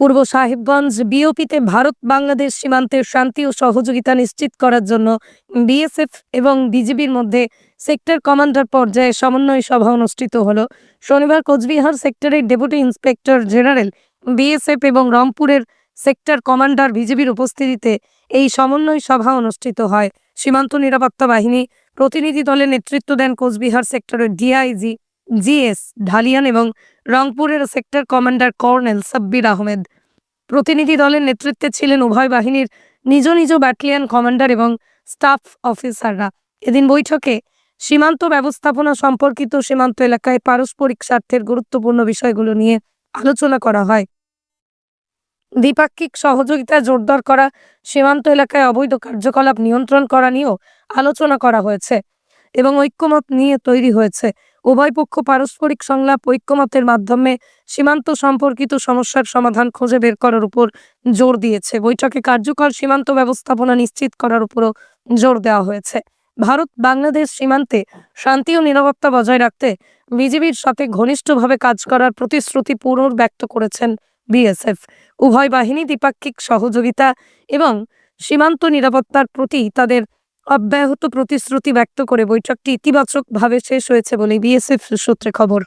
পূর্ব সাহেবগঞ্জ বিওপিতে ভারত বাংলাদেশ সীমান্তের শান্তি ও সহযোগিতা নিশ্চিত করার জন্য বিএসএফ এবং বিজিবির মধ্যে সেক্টর কমান্ডার পর্যায়ে সমন্বয় সভা অনুষ্ঠিত হল। শনিবার কোচবিহার সেক্টরের ডেপুটি ইন্সপেক্টর জেনারেল, বিএসএফ এবং রংপুরের সেক্টর কমান্ডার বিজিবির উপস্থিতিতে এই সমন্বয় সভা অনুষ্ঠিত হয়। সীমান্ত নিরাপত্তা বাহিনী প্রতিনিধি দলে নেতৃত্ব দেন কোচবিহার সেক্টরের ডিআইজি জিএস, ঢালিয়ান এবং রংপুরের sector commander colonel Sabbir Ahmed. প্রতিনিধি দলের নেতৃত্বে ছিলেন উভয় বাহিনীর নিজ নিজ ব্যাটালিয়ন কমান্ডার এবং স্টাফ অফিসাররা। এদিন বৈঠকে সীমান্ত ব্যবস্থাপনা সম্পর্কিত সীমান্ত এলাকায় পারস্পরিক স্বার্থের গুরুত্বপূর্ণ বিষয়গুলো নিয়ে আলোচনা করা হয়। দ্বিপাক্ষিক সহযোগিতা জোরদার করা, সীমান্ত এলাকায় অবৈধ কার্যকলাপ নিয়ন্ত্রণ করা নিয়েও আলোচনা করা হয়েছে এবং ঐক্যমত নিয়ে তৈরি হয়েছে। উভয় পক্ষ পারস্পরিক সংলাপ ঐক্যমতের মাধ্যমে সীমান্ত সম্পর্কিত সমস্যার সমাধান খুঁজে বের করার উপর জোর দিয়েছে। বৈঠকে কার্যকর সীমান্ত ব্যবস্থাপনা নিশ্চিত করার উপরও জোর দেওয়া হয়েছে। ভারত বাংলাদেশ সীমান্তে শান্তি ও নিরাপত্তা বজায় রাখতে বিজিবির সাথে ঘনিষ্ঠভাবে কাজ করার প্রতিশ্রুতি পুনর্ব্যক্ত করেছেন বিএসএফ। উভয় বাহিনী দ্বিপাক্ষিক সহযোগিতা এবং সীমান্ত নিরাপত্তার প্রতি তাদের অব্যাহত প্রতিশ্রুতি ব্যক্ত করে বৈঠকটি ইতিবাচকভাবে শেষ হয়েছে বলে বিএসএফ সূত্রে খবর।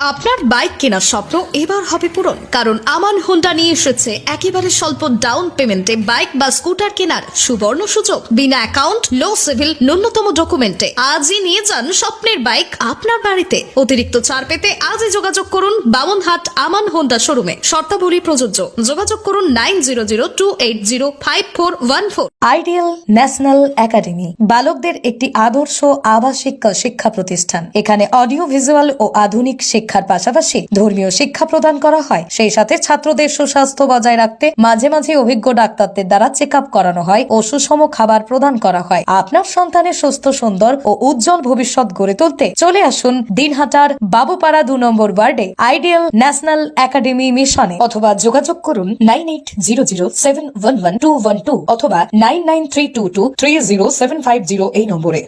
আপনার বাইক কেনার স্বপ্ন এবার হবে পূরণ, কারণ আমান হোন্ডা নিয়ে এসেছে একেবারে স্বল্প ডাউন পেমেন্টে বাইক বা স্কুটার কেনার সুবর্ণ সুযোগ। বিনা অ্যাকাউন্ট লো সিভিল ন্যূনতম ডকুমেন্টে আজই নিয়ে যান স্বপ্নের বাইক আপনার বাড়িতে। অতিরিক্ত ছাড় পেতে আজই যোগাযোগ করুন বামনহাট আমান হোন্ডা শোরুমে শর্তাবলী প্রযোজ্য। যোগাযোগ করুন nine zero zero two eight zero five four one four ideal national academy বালকদের একটি আদর্শ আবাসিক শিক্ষা প্রতিষ্ঠান। এখানে অডিও ভিজুয়াল ও আধুনিক শিক্ষার পাশাপাশি ধর্মীয় শিক্ষা প্রদান করা হয়। সেই সাথে ছাত্রদের সুস্বাস্থ্য বজায় রাখতে মাঝে মাঝে অভিজ্ঞ ডাক্তারদের দ্বারা চেক করানো হয় ও সুষম খাবার প্রদান করা হয়। আপনার সন্তানের সুস্থ, সুন্দর ও উজ্জ্বল ভবিষ্যৎ গড়ে তুলতে চলে আসুন দিনহাটার বাবুপাড়া দু নম্বর ওয়ার্ডে আইডিয়াল ন্যাশনাল একাডেমি মিশনে অথবা যোগাযোগ করুন nine eight zero zero seven one one two one two অথবা nine nine three two two three zero seven five zero এই নম্বরে।